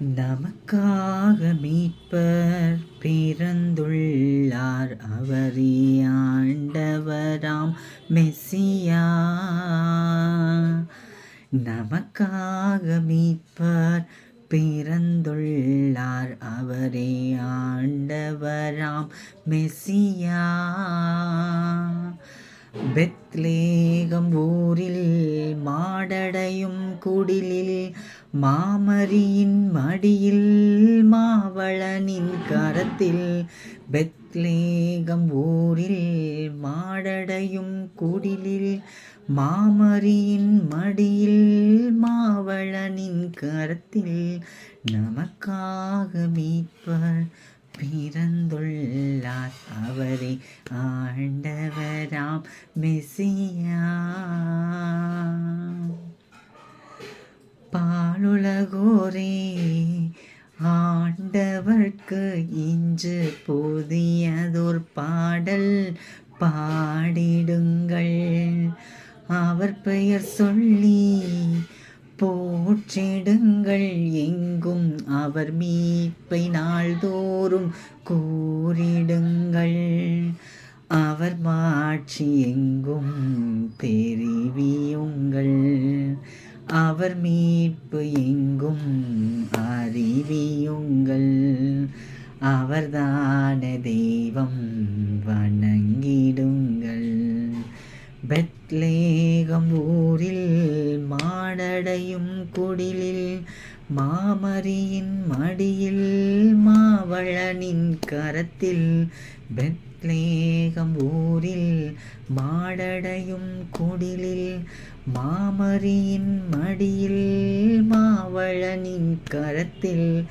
நமக்காக மீட்பர் பிறந்துள்ளார். அவரே ஆண்டவராம் மெஸ்ஸியா நமக்காக மீட்பர் பிறந்துள்ளார். அவரே ஆண்டவராம் மெஸ்ஸியா பெத்லேகம் ஊரில் மாடடையும் குடிலில் மாமரியின் மடியில் மாவளனின் கரத்தில் பெத்லேகம் ஊரில் மாடடையும் குடிலில் மாமரியின் மடியில் மாவளனின் கரத்தில் நமக்காக மீட்பர் பிறந்துள்ளார். அவரே ஆண்டவராம் மெசியா. ஆண்டவர்க்கு இன்று புதியதோர் பாடல் பாடிடுங்கள். அவர் பெயர் சொல்லி போற்றிடுங்கள். எங்கும் அவர் மீட்பை நாள்தோறும் கூறிடுங்கள். அவர் மாட்சி எங்கும் தெரிவியும் அவர் மீட்பு எங்கும் அறிவியுங்கள். அவர்தான தெய்வம் வணங்கிடுங்கள். பெத்லேகம் ஊரில் மாடடையும் குடிலில் மாமரியின் மடியில் மாவளனின் கரத்தில் பெத் பெத்லேகம் ஊரில் மாடடையும் குடிலில் மாமரியின் மடியில் மாவழனின் கரத்தில்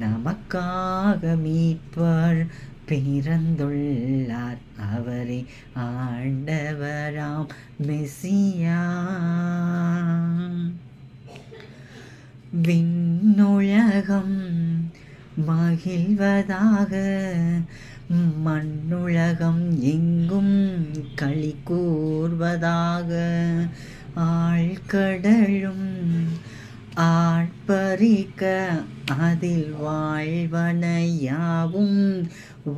நமக்காக மீட்பார் பிறந்துள்ளார் அவரே ஆண்டவராம் மெசியா. விண்ணுலகம் மகிழ்வதாக. மண்ணுலகம் எங்கும் களி கூர்வதாக. ஆழ்கடலும் ஆட்பறிக்க அதில் வாழ்வனையாவும்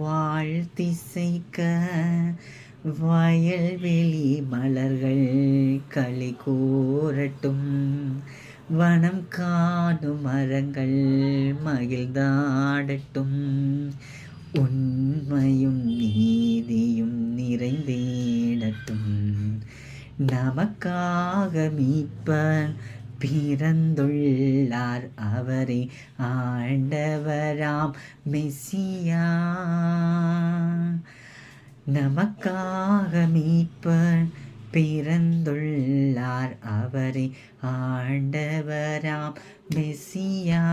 வாழ்த்திசைக்க. வயல்வெளி மலர்கள் களி கூறட்டும். வனம் காணும் மரங்கள் மகிழ்ந்தாடட்டும் உண்மையும் நீதியும் நிறைந்தேடட்டும். நமக்காக மீட்பன் பிறந்துள்ளார் அவரே ஆண்டவராம் மெஸ்ஸியா நமக்காக மீட்பன் பிறந்துள்ளார். அவரை ஆண்டவராம் மெசியா.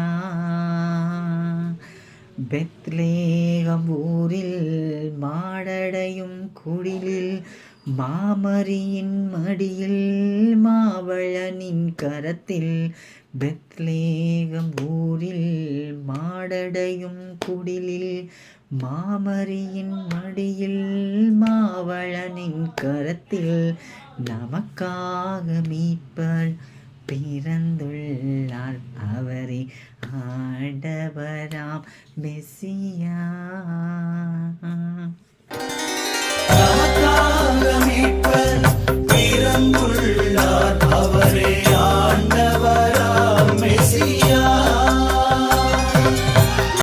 பெத்லேகம் ஊரில் மாடடையும் குடிலில் மாமரியின் மடியில் மாவழனின் கரத்தில் பெத்லேகம் ஊரில் மாடடையும் குடிலில் மாமரியின் மடியில் மாவழனின் கரத்தில் நமக்காக மீட்பர் பிறந்துள்ளார் அவரே. ஆண்டவராம் மெஸ்ஸியா மீட்பர் வீரங்குள்ளார்